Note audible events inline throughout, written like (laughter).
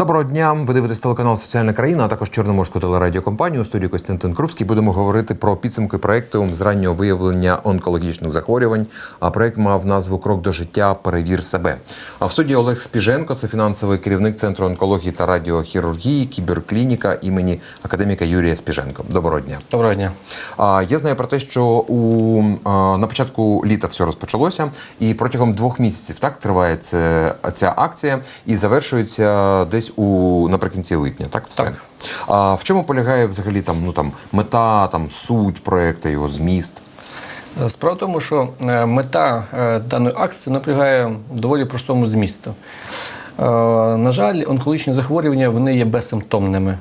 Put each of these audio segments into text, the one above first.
Доброго дня. Ви дивитесь телеканал Соціальна країна, а також Чорноморську телерадіокомпанію у студії Костянтин Крупський. Будемо говорити про підсумки проекту з раннього виявлення онкологічних захворювань. А проект мав назву Крок до життя. Перевір себе. А в студії Олег Спіженко, це фінансовий керівник центру онкології та радіохірургії, кіберклініка імені академіка Юрія Спіженко. Доброго дня. Доброго дня. А, Я знаю про те, що у а, на початку літа все розпочалося, і протягом двох місяців так триває ця акція і завершується десь у наприкінці липня. Так, все. Так. А в чому полягає взагалі там ну там мета, там суть проекту, його зміст? Справа в тому, що е, мета е, даної акції напрягає доволі простому змісту. Е, На жаль, онкологічні захворювання вони є безсимптомними.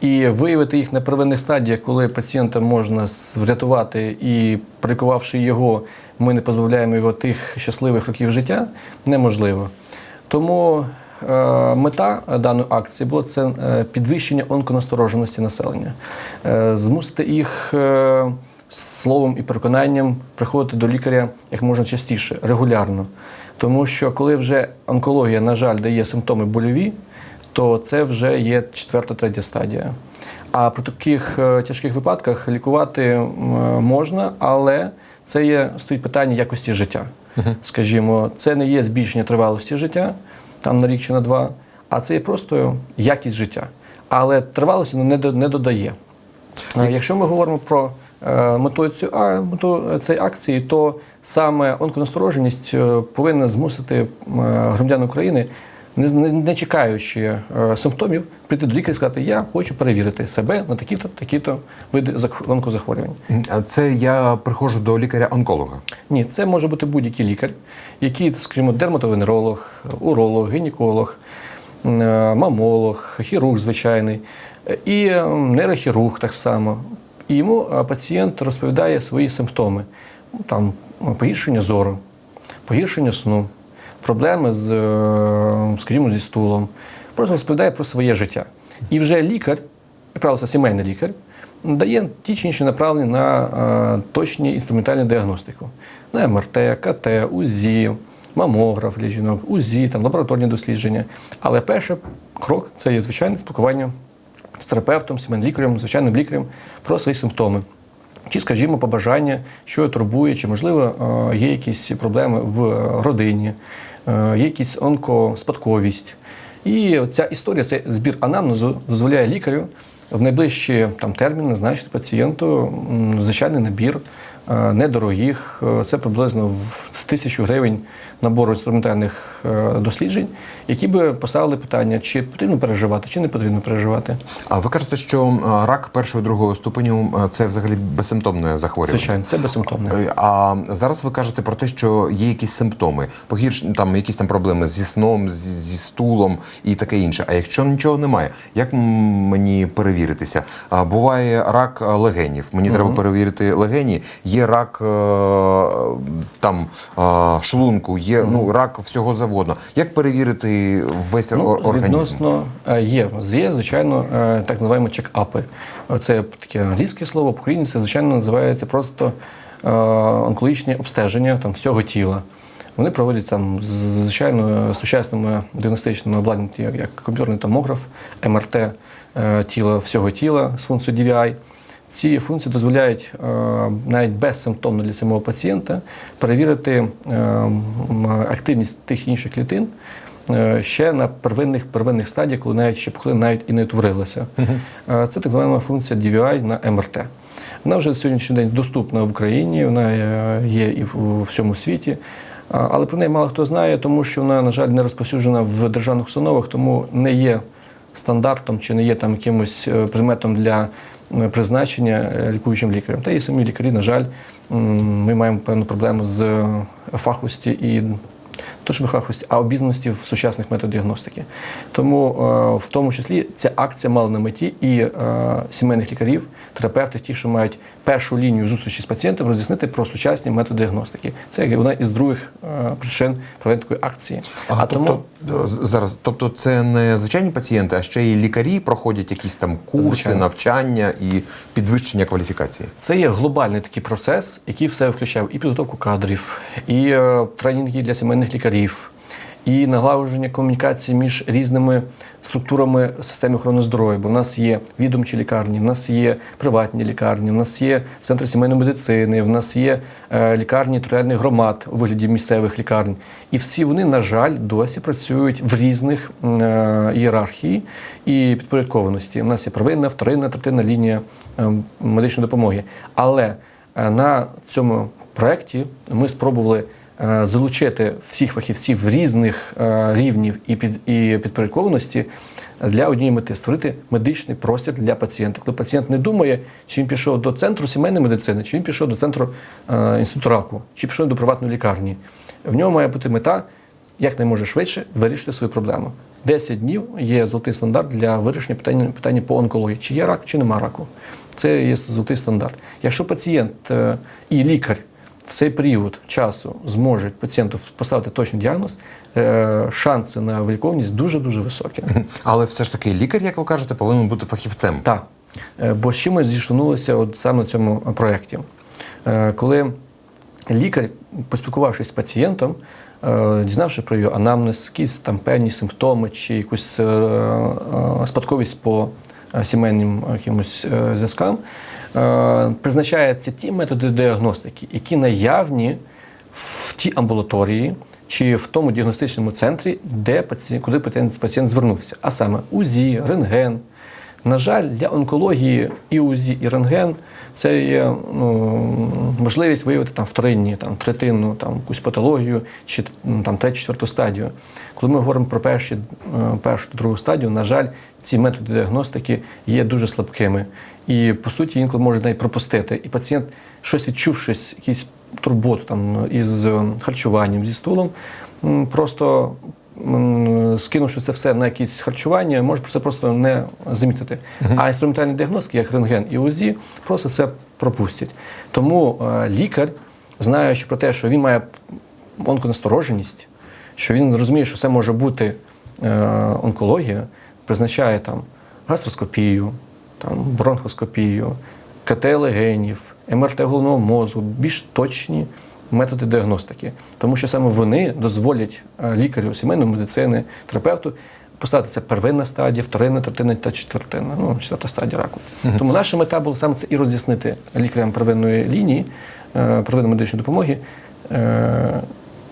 І виявити їх на первинних стадіях, коли пацієнта можна врятувати і прикувавши його, ми не позбавляємо його тих щасливих років життя, неможливо. Тому е, мета даної акції була це е, підвищення онконастороженості населення, Е, змусити їх е, словом і переконанням приходити до лікаря як можна частіше, регулярно. Тому що коли вже онкологія, на жаль, дає симптоми больові, то це вже є четверта, третя стадія. А при таких е, тяжких випадках лікувати можна, але це є стоїть питання якості життя. Скажімо, це не є збільшення тривалості життя, там на рік чи на два, а це є просто якість життя. Але тривалості не, до- не додає. Якщо ми говоримо про е, мету цієї а, мету цієї акції, то саме онконастороженість е, повинна змусити е, громадян України, не, не, не чекаючи е, симптомів, прийти до лікаря і сказати, я хочу перевірити себе на такі-то, такі-то види зах- онкозахворювань. А Це я приходжу до лікаря-онколога. Ні, це може бути будь-який лікар, який, скажімо, дерматовенеролог, уролог, гінеколог, е, мамолог, хірург звичайний, і е, нейрохірург так само. І йому пацієнт розповідає свої симптоми: там погіршення зору, погіршення сну, проблеми з, е, скажімо, зі стулом. Просто розповідає про своє життя. І вже лікар, як правило, сімейний лікар, дає ті чи інші направлення на е, точні інструментальну діагностику. На МРТ, КТ, УЗІ, мамограф для жінок, УЗІ, там, лабораторні дослідження. Але перший крок це є звичайне спілкування з терапевтом, сімейним лікарем, звичайним лікарем про свої симптоми. Чи, скажімо, побажання, що турбує, чи, можливо, е, є якісь проблеми в родині, є якісь онкоспадковість. І ця історія, цей збір анамнезу дозволяє лікарю в найближчі там, терміни назначити пацієнту звичайний набір е, недорогих. е, Це приблизно в тисячу гривень набору інструментальних е, досліджень, які би поставили питання, чи потрібно переживати, чи не потрібно переживати. А ви кажете, що рак першого другого ступеню це взагалі безсимптомне захворювання? Звичайно, це безсимптомне. Е, А зараз ви кажете про те, що є якісь симптоми, погірш там якісь там проблеми зі сном, зі, зі стулом і таке інше. А якщо нічого немає, як мені перевіритися? Буває рак легенів. Мені треба перевірити легені. Є рак е, там шлунку, є ну рак всього завгодно. Як перевірити весь Ну, організм? Відносно е, є, є, звичайно, е, так називаємо чек-апи. Це таке англійське слово, по українськи це, звичайно, називається просто е, онкологічні обстеження там, всього тіла. Вони проводяться там, звичайно сучасними діагностичними обладнаннями, як, комп'ютерний томограф, МРТ е, тіла, всього тіла з функцією DVI. Ці функції дозволяють е, навіть безсимптомно для самого пацієнта перевірити е, активність тих інших клітин е, ще на первинних первинних стадіях, коли навіть ще пухлина навіть і не утворилася. Е, Це так звана функція DVI на МРТ. Вона вже на сьогоднішній день доступна в Україні, вона є і в всьому світі. Але про неї мало хто знає, тому що вона, на жаль, не розповсюджена в державних установах, тому не є стандартом чи не є там якимось предметом для призначення е, лікуючим лікарем. Та і самі лікарі, на жаль, ми маємо певну проблему з фаховості і то, що фахості, а обізнаності в сучасних методах діагностики. Тому е, в тому числі ця акція мала на меті і е, сімейних лікарів, терапевтів, ті, що мають першу лінію зустрічі з пацієнтом, роз'яснити про сучасні методи діагностики. Це як одна із других е, причин проведення такої акції. Ага, а тобто, з- зараз, тобто це не звичайні пацієнти, а ще й лікарі проходять якісь там курси, Звичайно. навчання і підвищення кваліфікації. Це є глобальний такий процес, який все включав і підготовку кадрів, і е, тренінги для сімейних лікарів, і налагодження комунікації між різними структурами системи охорони здоров'я. Бо в нас є відомчі лікарні, в нас є приватні лікарні, в нас є центри сімейної медицини, в нас є е, лікарні територіальних громад у вигляді місцевих лікарень. І всі вони, на жаль, досі працюють в різних е, ієрархії і підпорядкованості. У нас є первинна, вторинна, третинна лінія е, медичної допомоги. Але на цьому проєкті ми спробували залучити всіх фахівців різних е, рівнів і під і підпорядкованості для однієї мети створити медичний простір для пацієнта. Коли пацієнт не думає, чи він пішов до центру сімейної медицини, чи він пішов до центру е, інституту раку, чи пішов до приватної лікарні. В нього має бути мета якнайможе швидше вирішити свою проблему. 10 днів є золотий стандарт для вирішення питання, питання по онкології, чи є рак, чи нема раку. Це є золотий стандарт. Якщо пацієнт е, і лікар в цей період часу зможуть пацієнту поставити точний діагноз, е, шанси на виліковність дуже-дуже високі. Але все ж таки лікар, як ви кажете, повинен бути фахівцем. Так. Е, Бо з чим ми зіштовхнулися от саме на цьому проєкті. Е, Коли лікар, поспілкувавшись з пацієнтом, дізнавши про його анамнез, якісь там певні симптоми чи якусь спадковість по сімейним якимось зв'язкам, призначаються ті методи діагностики, які наявні в тій амбулаторії чи в тому діагностичному центрі, де пацієнт, куди пацієнт, пацієнт звернувся, а саме УЗІ, рентген. На жаль, для онкології і УЗІ, і рентген це є ну, можливість виявити там вторинні, там третинну, там якусь патологію чи там третю, четверту стадію. Коли ми говоримо про перші, е, першу другу стадію, на жаль, ці методи діагностики є дуже слабкими. І по суті інколи може навіть пропустити. І пацієнт, щось відчувшись, якісь турботу там із е, харчуванням, зі стулом, просто скинувши це все на якісь харчування, може це просто не замітити. А інструментальні діагностики, як рентген і УЗІ, просто це пропустять. Тому е, лікар, знаючи про те, що він має онконастороженість, що він розуміє, що це може бути е, онкологія, призначає там гастроскопію, там, бронхоскопію, КТ легенів, МРТ головного мозку, більш точні методи діагностики. Тому що саме вони дозволять е, лікарю сімейної медицини, терапевту поставити це первинна стадія, вторинна, третинна та четвертинна, ну, четверта стадія раку. Тому наша мета була саме це і роз'яснити лікарям первинної лінії, е, первинної медичної допомоги, е,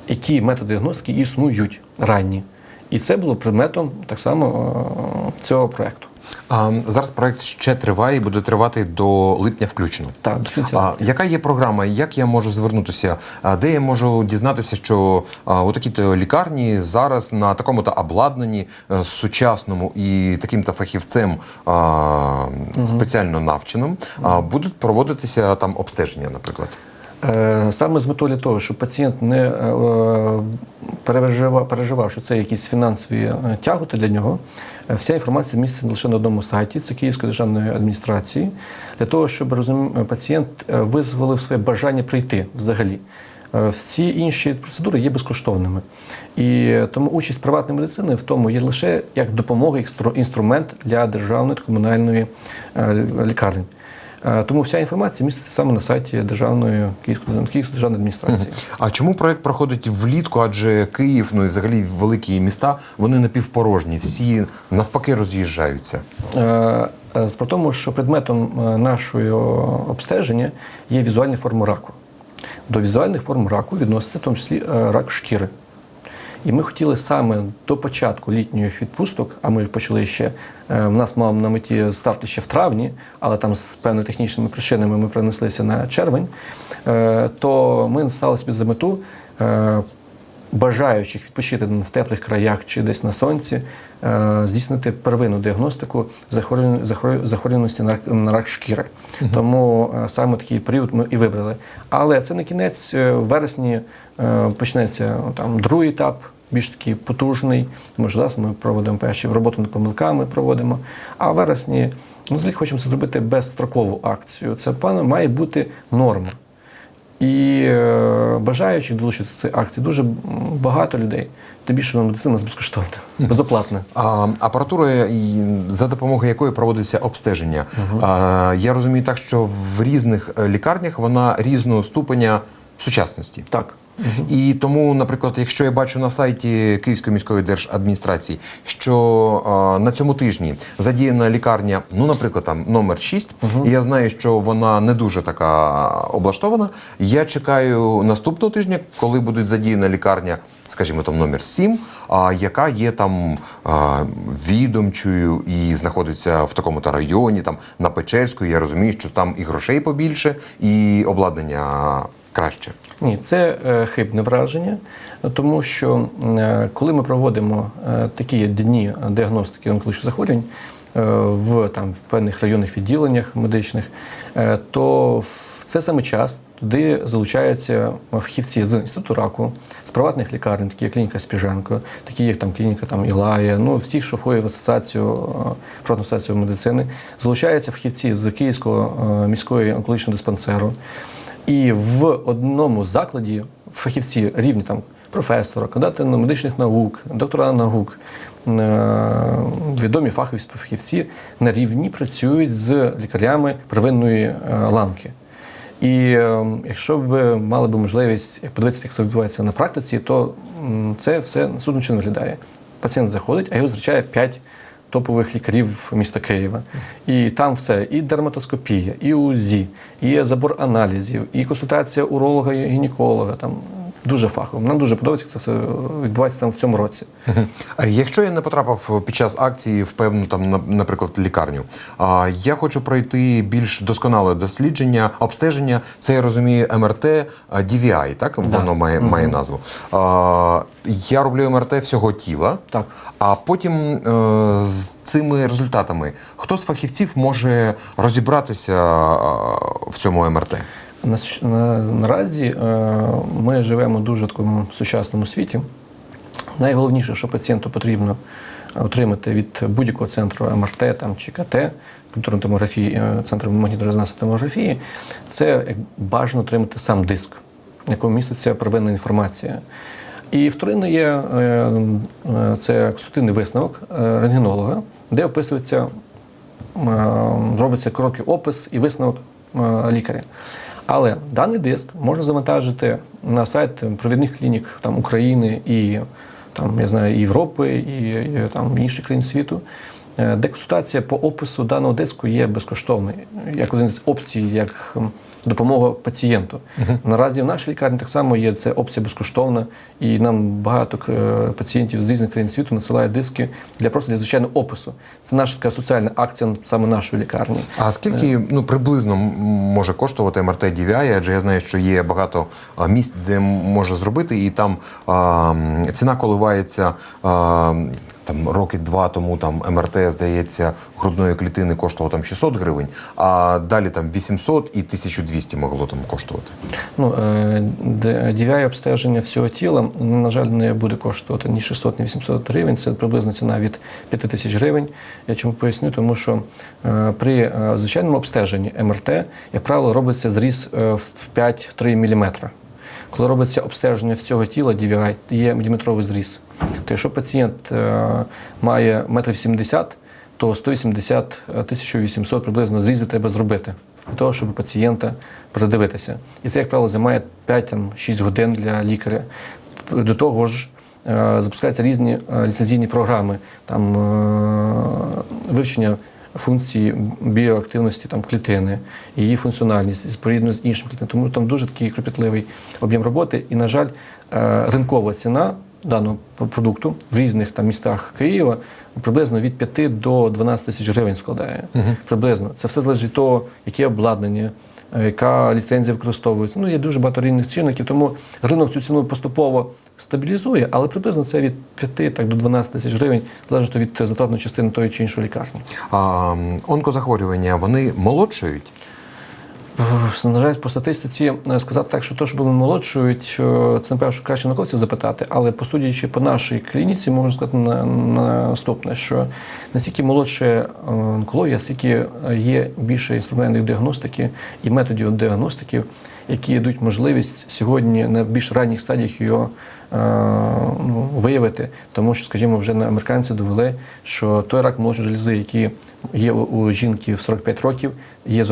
які методи діагностики існують ранні. І це було предметом так само цього проєкту. А, зараз проект ще триває і буде тривати до липня включно. Так, до кінця. А, яка є програма? Як я можу звернутися? А, де я можу дізнатися, що а, отакі-то лікарні зараз на такому-то обладнанні е, сучасному і таким-то фахівцем а, спеціально навченим а, будуть проводитися там обстеження, наприклад? Е, Саме з метою для того, щоб пацієнт не е, переживав, переживав, що це якісь фінансові е, тяготи для нього, вся інформація міститься лише на одному сайті, це Київської державної адміністрації, для того, щоб розум, пацієнт визволив своє бажання прийти взагалі. Всі інші процедури є безкоштовними. І тому участь приватної медицини в тому є лише як допомога, як стру- інструмент для державної та комунальної лікарні. Е, Тому вся інформація міститься саме на сайті Державної Київської, державної адміністрації. А чому проект проходить влітку? Адже Київ, ну і взагалі великі міста, вони напівпорожні, всі навпаки роз'їжджаються. Е, е, Справа в тому, що предметом е, нашого обстеження є візуальні форми раку. До візуальних форм раку відноситься в тому числі е, рак шкіри. І ми хотіли саме до початку літніх відпусток, а ми почали ще, е, в нас мав на меті старти ще в травні, але там з певними технічними причинами ми перенеслися на червень, е, то ми стали собі за мету е, бажаючих відпочити в теплих краях чи десь на сонці, е, здійснити первинну діагностику захворюваності на, рак- шкіри. Тому е, саме такий період ми і вибрали. Але це не кінець. Е, В вересні почнеться там другий етап. Більш такий потужний, тому що зараз ми проводимо перші роботу над помилками, проводимо. А в вересні ми взагалі хочемо це зробити безстрокову акцію. Це має бути норма. І е, бажаючих долучитися до цієї акції дуже багато людей. Тим більше медицина безкоштовна, безоплатна. А, апаратура, за допомогою якої проводиться обстеження. А, я розумію так, що в різних е, лікарнях вона різного ступеня сучасності. Так. І тому, наприклад, якщо я бачу на сайті Київської міської держадміністрації, що е, на цьому тижні задіяна лікарня, ну, наприклад, там номер 6, і я знаю, що вона не дуже така облаштована. Я чекаю наступного тижня, коли буде задіяна лікарня. Скажімо, там номер 7, а яка є там а, відомчою і знаходиться в такому-то районі, там на Печерську. Я розумію, що там і грошей побільше, і обладнання краще. Ні, це е, хибне враження, тому що е, коли ми проводимо е, такі дні діагностики онкологічних захворювань в там в певних районних відділеннях медичних, то в цей саме час туди залучаються фахівці з інституту раку, з приватних лікарень, такі як клініка Спіженко, такі як там клініка там Ілая, ну всіх, що входять в асоціацію приватну асоціацію медицини, залучаються фахівці з Київського міської онкологічного диспансеру. І в одному закладі фахівці рівні там професора, кандидата медичних наук, доктора наук, е, відомі фахові фахівці на рівні працюють з лікарями первинної е, ланки. І е, якщо б мали б можливість подивитися, як це відбувається на практиці, то це все судно чи не виглядає. Пацієнт заходить, а його зустрічає 5 топових лікарів міста Києва. І там все: і дерматоскопія, і УЗІ, і забор аналізів, і консультація уролога і гінеколога. Там дуже фахово. Нам дуже подобається, як це все відбувається там в цьому році. А Якщо я не потрапив під час акції в певну там, наприклад, лікарню, а я хочу пройти більш досконале дослідження, обстеження. Це я розумію МРТ DVI, так воно має, має назву. А, я роблю МРТ всього тіла. Так. А потім е, з цими результатами хто з фахівців може розібратися е, в цьому МРТ? На, на, наразі е, ми живемо в дуже такому сучасному світі. Найголовніше, що пацієнту потрібно отримати від будь-якого центру МРТ там, чи КТ, комп'ютерної томографії, е, центру магнітно-резонансної томографії, це бажано отримати сам диск, в якому міститься первинна інформація. І вторинне є е, е, це консультативний висновок е, рентгенолога, де описується е, робиться короткий опис і висновок е, лікаря. Але даний диск можна завантажити на сайт провідних клінік там, України і там, я знаю, Європи, і, і там, інших країн світу, е, де консультація по опису даного диску є безкоштовною, як один з опцій, як допомога пацієнту. Наразі в нашій лікарні так само є ця опція безкоштовна, і нам багато е, пацієнтів з різних країн світу насилають диски для просто для звичайного опису. Це наша така соціальна акція саме нашої лікарні. А скільки ну приблизно може коштувати МРТ DVI? Адже я знаю, що є багато місць, де може зробити, і там а, ціна коливається. А, там роки два тому там МРТ, здається, грудної клітини коштувало там 600 гривень, а далі там 800 і 1200 могло там коштувати. Ну, е, DVI обстеження всього тіла, ну, на жаль, не буде коштувати ні 600, ні 800 гривень. Це приблизно ціна від 5 тисяч гривень. Я чому поясню, тому що е, при е, звичайному обстеженні МРТ, як правило, робиться зріз е, в 5-3 мм. Коли робиться обстеження всього тіла DVI, є міліметровий зріз. То якщо пацієнт е, має 1,70 м, то 180 1800 приблизно зрізи треба зробити для того, щоб пацієнта передивитися. І це, як правило, займає 5-6 годин для лікаря. До того ж, е, запускаються різні е, ліцензійні програми, там е, вивчення функції біоактивності там, клітини, її функціональність спорідно з іншим клітинами. Тому там дуже такий кропітливий об'єм роботи. І, на жаль, е, ринкова ціна даного продукту в різних там містах Києва приблизно від 5 до 12 тисяч гривень складає. Приблизно. Це все залежить від того, яке обладнання, яка ліцензія використовується. Ну, є дуже багато різних чинників, тому ринок цю ціну поступово стабілізує, але приблизно це від 5 так, до 12 тисяч гривень, залежно від затратної частини тої чи іншої лікарні. А, онкозахворювання вони молодшають? Е, На жаль, по статистиці е, сказати так, що то, що вони молодшують, е, це напевно, краще науковців запитати. Але посудячи по нашій клініці, можу сказати на, на наступне, що наскільки молодша е, онкологія, скільки є більше інструментів діагностики і методів діагностики, які дають можливість сьогодні на більш ранніх стадіях його е, ну, виявити. Тому що, скажімо, вже американці довели, що той рак молочної желізи, який є у, жінки в 45 років, є е,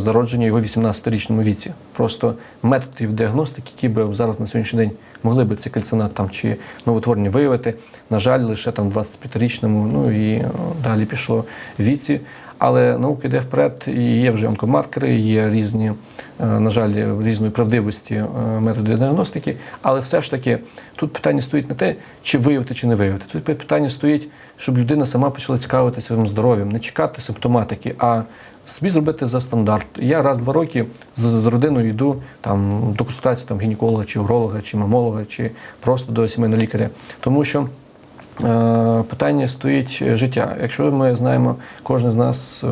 зародження його в 18-річному віці. Просто методів діагностики, які би зараз на сьогоднішній день могли би цей кальцинат там чи новотворення виявити, на жаль, лише там в 25-річному, ну і е, далі пішло віці. Але наука йде вперед, і є вже онкомаркери, є різні, е, на жаль, різної правдивості е, методи діагностики. Але все ж таки тут питання стоїть не те, чи виявити, чи не виявити. Тут питання стоїть, щоб людина сама почала цікавитися своїм здоров'ям, не чекати симптоматики, а собі зробити за стандарт. Я раз два роки з, з родиною йду там до консультації там гінеколога, чи уролога, чи мамолога, чи просто до сімейного лікаря, тому що. Е, Питання стоїть життя. Якщо ми знаємо, кожен з нас,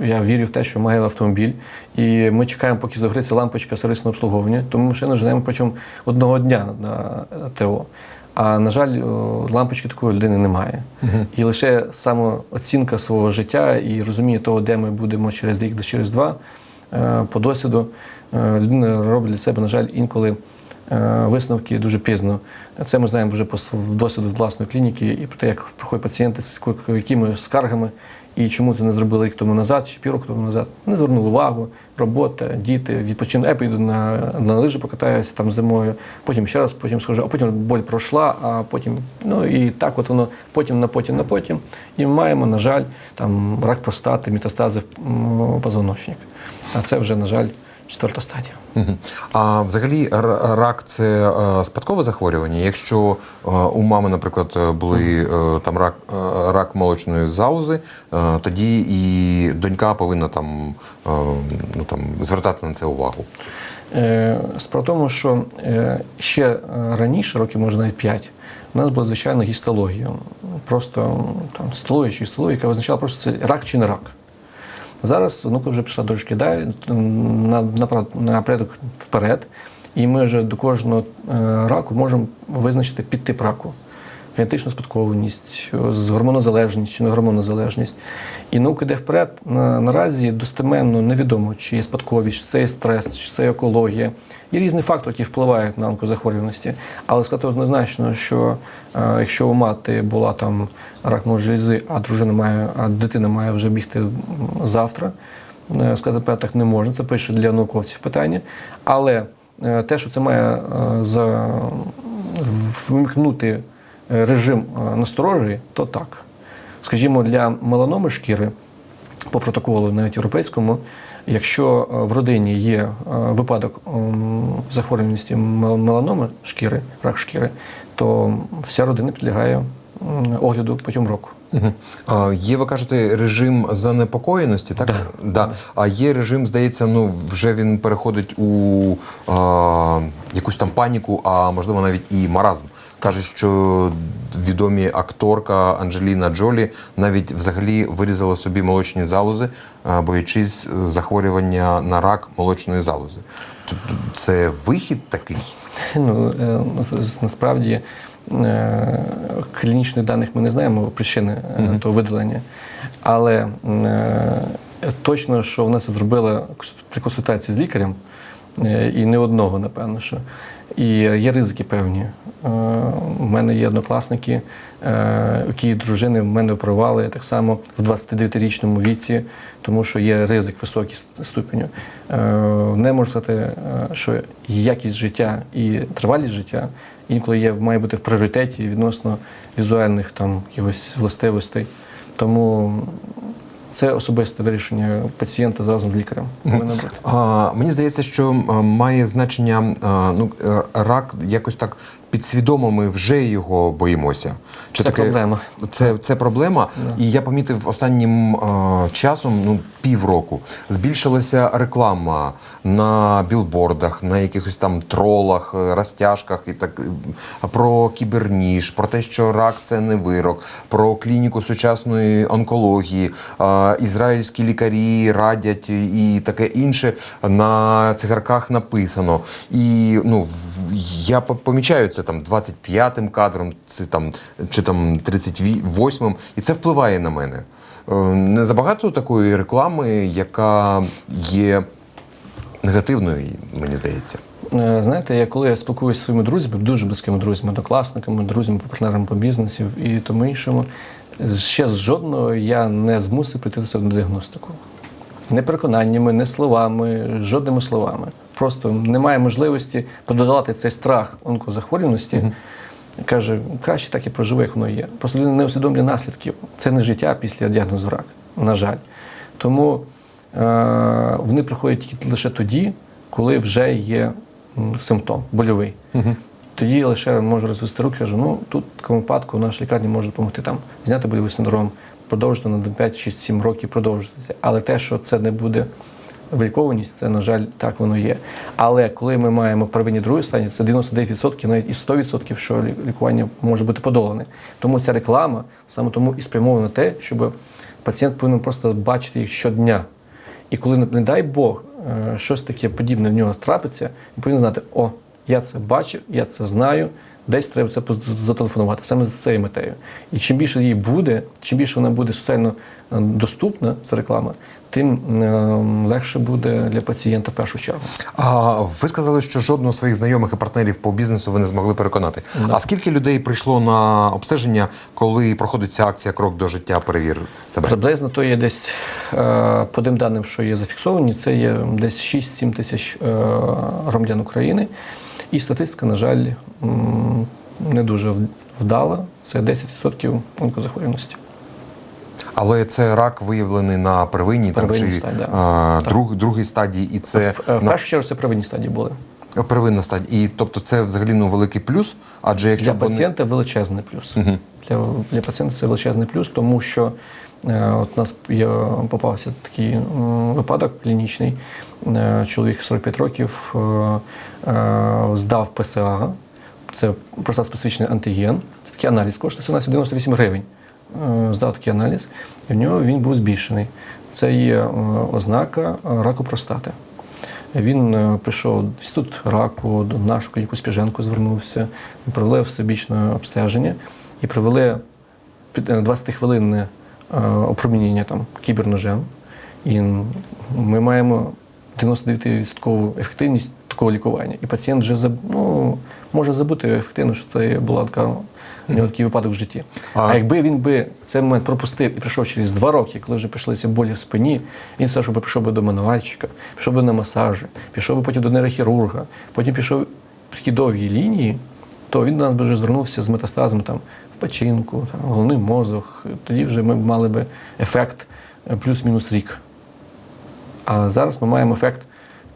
е, я вірю в те, що має автомобіль, і ми чекаємо, поки загориться лампочка сервісного обслуговування, то ми машину женемо протягом одного дня на ТО. А на жаль, е, лампочки такої людини немає. І лише самооцінка свого життя і розуміння того, де ми будемо через рік, через два, е, по досвіду, е, людина робить для себе, на жаль, інколи е, висновки дуже пізно. Це ми знаємо вже по досвіду власної клініки і про те, як приходять пацієнти з якими скаргами, і чому це не зробили рік тому назад чи півроку тому назад. Не звернули увагу, робота, діти, відпочину. Я поїду на, на лижі покатаюся там зимою, потім ще раз, потім схожу, а потім боль пройшла, а потім, ну і так от воно потім на потім на потім. І ми маємо, на жаль, там рак простати, метастази позвоночник. А це вже, на жаль, четверта стадія. А взагалі рак це е, спадкове захворювання. Якщо е, у мами, наприклад, е, були е, там рак, е, рак молочної залози, е, тоді і донька повинна там, е, ну, там звертати на це увагу. Е, Справа в тому, що е, ще раніше, років може навіть 5, у нас була звичайна гістологія. Просто там цитологія чи гістологія, яка визначала просто це рак чи не рак. Зараз внука вже пішла трошки далі, на, на, напередок вперед, і ми вже до кожного е, раку можемо визначити підтип раку. Генетичну спадкованість, з гормонозалежність чи не гормонозалежність. І наука йде вперед. На, наразі достеменно невідомо, чи є спадковість, чи це є стрес, чи це є екологія. Є різні фактори, які впливають на онкозахворюваності. Але сказати однозначно, що е, якщо у мати була там рак желізи, а дружина має, а дитина має вже бігти завтра, е, сказати так не можна. Це пише для науковців питання. Але е, те, що це має е, за вимкнути е, режим насторожує, насторожі, то так. Скажімо, для меланоми шкіри по протоколу, навіть європейському, якщо е, в родині є е, випадок ем, захворюваності мел- меланоми шкіри, рак шкіри, то вся родина підлягає огляду потім року. Є, ви кажете, режим занепокоєності, так? Да. А є режим, здається, ну вже він переходить у а, якусь там паніку, а можливо навіть і маразм. Кажуть, що відомі акторка Анджеліна Джолі навіть взагалі вирізала собі молочні залози, боячись е, захворювання на рак молочної залози. Тобто це вихід такий. Ну, е, нас- насправді клінічних даних ми не знаємо причини е, того видалення. Але е, точно, що вона це зробила при консультації з лікарем, е, і не одного, напевно, що. І є ризики певні. Е, У мене є однокласники, е, які дружини в мене оперували так само в 29-річному віці, тому що є ризик високий ступеню. Е, Не можу сказати, е, що якість життя і тривалість життя інколи є, має бути в пріоритеті відносно візуальних там якихось властивостей. Тому це особисте вирішення пацієнта разом з лікарем. А, мені здається, що має значення ну, е, рак якось так підсвідомо ми вже його боїмося. Чи Це проблема. Це, це проблема. І я помітив останнім а, часом, ну, півроку, збільшилася реклама на білбордах, на якихось там тролах, е, розтяжках і так е, про кіберніж, про те, що рак це не вирок, про клініку сучасної онкології. А, Ізраїльські лікарі радять і таке інше на цигарках написано. І ну, я помічаю це там 25-м кадром, це там чи там 38-м, і це впливає на мене. Е, Не забагато такої реклами, яка є негативною, мені здається. Е, Знаєте, я коли я спілкуюся зі своїми друзями, дуже близькими друзями, однокласниками, друзями, партнерами по бізнесу і тому іншому, ще з жодного я не змусив прийти до себе на діагностику. Не переконаннями, не словами, жодними словами. Просто немає можливості подолати цей страх онкозахворюваності. Каже, краще так і проживе, як воно є. Просто людина не усвідомлює наслідків. Це не життя після діагнозу рак, на жаль. Тому е, вони приходять тільки лише тоді, коли вже є симптом больовий. Тоді я лише можу розвести руки, кажу, ну тут в такому випадку наша лікарня може допомогти там зняти больовий синдром, продовжити на 5, 6, 7 років продовжити. Але те, що це не буде вилікованість, це, на жаль, так воно є. Але коли ми маємо первинні другої стані, це 99%, навіть і 100%, що лікування може бути подолане. Тому ця реклама саме тому і спрямована на те, щоб пацієнт повинен просто бачити їх щодня. І коли, не не дай Бог, е, щось таке подібне в нього трапиться, він повинен знати, о, я це бачив, я це знаю, десь треба це зателефонувати, саме з цією метею. І чим більше її буде, чим більше вона буде соціально е, доступна, ця реклама, тим е, легше буде для пацієнта в першу чергу. А ви сказали, що жодного своїх знайомих і партнерів по бізнесу ви не змогли переконати. А скільки людей прийшло на обстеження, коли проходить ця акція Крок до життя, перевір себе? Приблизно то є десь, е, по тим даним, що є зафіксовані, це є десь 6-7 тисяч е, громадян України. І статистика, на жаль, не дуже вдала. Це 10% онкозахворюваності. Але це рак виявлений на первинній там, чи а, друг, другій стадії, і це В на першу чергу це первинні стадії були. первинна стадія. І тобто це взагалі ну великий плюс. Адже якщо Для б вони пацієнта величезний плюс. Для, для пацієнта це величезний плюс, тому що от у нас є, попався такий випадок клінічний. Е, чоловік 45 років е, е, здав ПСА, це просто специфічний антиген. Це такий аналіз, коштує всього 98 гривень. Е, Здав такий аналіз, і в нього він був збільшений. Це є е, ознака е, раку простати. Він е, прийшов в інститут раку, до нашу клініку Спіженко звернувся, провели всебічне обстеження і провели під- е, 20-хвилинне е, опромінення там, кіберножем. І ми маємо 99% ефективність такого лікування. І пацієнт вже заб- ну, може забути ефективно, що це була така. У нього такий випадок в житті. А- А якби він би цей момент пропустив і прийшов через два роки, коли вже почалися болі в спині, він сказав, що пішов би до мануальщика, пішов би на масажі, пішов би потім до нейрохірурга, потім пішов в такі довгі лінії, то він до нас би вже звернувся з метастазами там, печінку, головний мозок. Тоді вже ми б мали би ефект е, плюс-мінус рік. А зараз ми маємо ефект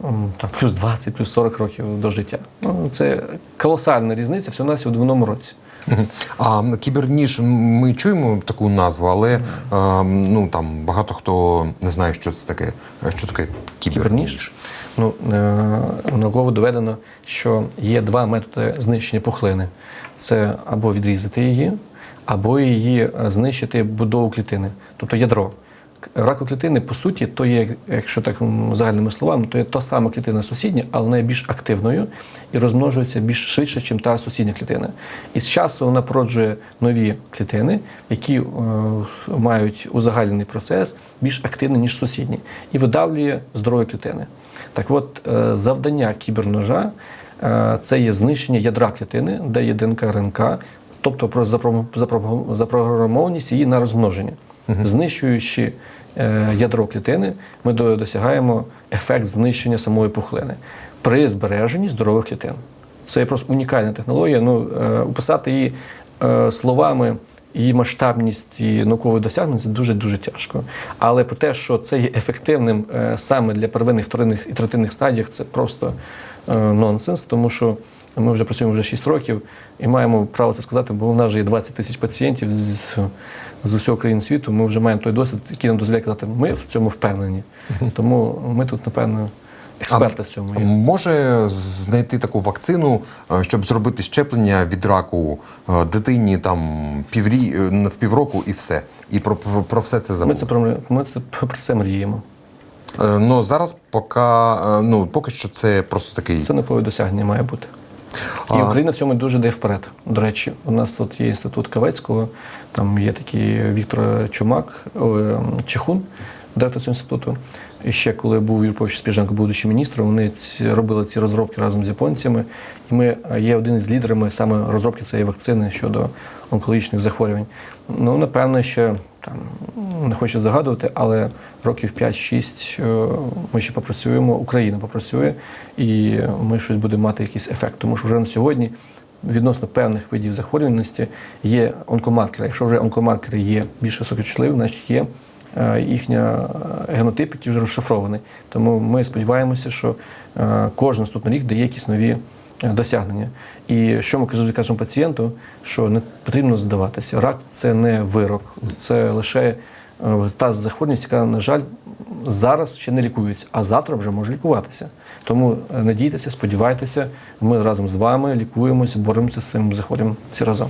там, плюс 20, плюс 40 років до життя. Ну, це колосальна різниця всього нас в одному році. А кіберніж ми чуємо таку назву, але ну там багато хто не знає, що це таке. Що таке кіберніж? Кіберніж. Ну, е, науково доведено, що є два методи знищення пухлини: це або відрізати її, або її е, знищити будову клітини, тобто ядро. Ракові клітини, по суті, то є, якщо так загальними словами, то є та сама клітина сусідня, але вона є більш активною і розмножується більш швидше, ніж та сусідня клітина. І з часу вона породжує нові клітини, які е, мають узагальнений процес більш активний, ніж сусідні, і видавлює здорові клітини. Так от, е, завдання кіберножа е, це є знищення ядра клітини, де є ДНК РНК, тобто про запро- запро- запрограмованість її на розмноження. Знищуючи е, ядро клітини, ми досягаємо ефект знищення самої пухлини при збереженні здорових клітин. Це є просто унікальна технологія. Ну, описати її словами, її масштабність і наукове досягнення це дуже дуже тяжко. Але про те, що це є ефективним е, саме для первинних, вторинних і третинних стадіях, це просто е, нонсенс, тому що ми вже працюємо вже 6 років і маємо право це сказати, бо в нас вже є 20 тисяч пацієнтів з, з усього країн світу. Ми вже маємо той досвід, який нам дозволяє казати, ми в цьому впевнені. (laughs) Тому ми тут, напевно, експерти в цьому є. Може знайти таку вакцину, е, щоб зробити щеплення від раку е, дитині там піврі е, в півроку і все. І про, про, про все це Ми це про ми це про це мріємо. Ну зараз поки, ну, поки що це просто такий. Це наукове досягнення має бути. І Україна в цьому дуже йде вперед. До речі, у нас от є інститут Кавецького, там є такий Віктор Чумак, Чехун, директор цього інституту. І ще коли був Юрпович Спіженко, будучи міністром, вони ці, робили ці розробки разом з японцями. І ми е, є один із лідерами саме розробки цієї вакцини щодо онкологічних захворювань. Ну, напевно, ще там не хочу загадувати, але років 5-6 е, ми ще попрацюємо, Україна попрацює, і ми щось будемо мати якийсь ефект. Тому що вже на сьогодні відносно певних видів захворюваності є онкомаркери. Якщо вже онкомаркери є більш високочутливі, значить є їхня е, генотип, який вже розшифрований. Тому ми сподіваємося, що е, кожен наступний рік дає якісь нові е, досягнення. І що ми кажемо, кажемо пацієнту, що не потрібно здаватися. Рак це не вирок, це лише е, та захворюваність, яка, на жаль, зараз ще не лікується, а завтра вже може лікуватися. Тому е, надійтеся, сподівайтеся, ми разом з вами лікуємося, боремося з цим захворюванням всі разом.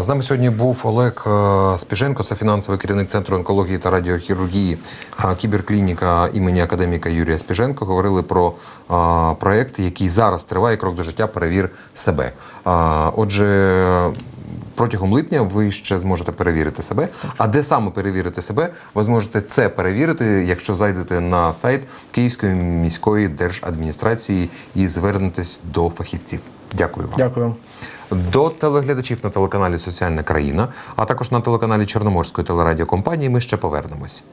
З нами сьогодні був Олег е, Спіженко, це фінансовий керівник центру онкології та радіохірургії кіберклініка імені академіка Юрія Спіженко. Говорили про а, проєкт, який зараз триває крок до життя. Перевір себе. Отже. Протягом липня ви ще зможете перевірити себе. А де саме перевірити себе? Ви зможете це перевірити, якщо зайдете на сайт Київської міської держадміністрації і звернетесь до фахівців. Дякую вам. Дякую. До телеглядачів на телеканалі Соціальна країна, а також на телеканалі Чорноморської телерадіокомпанії ми ще повернемось.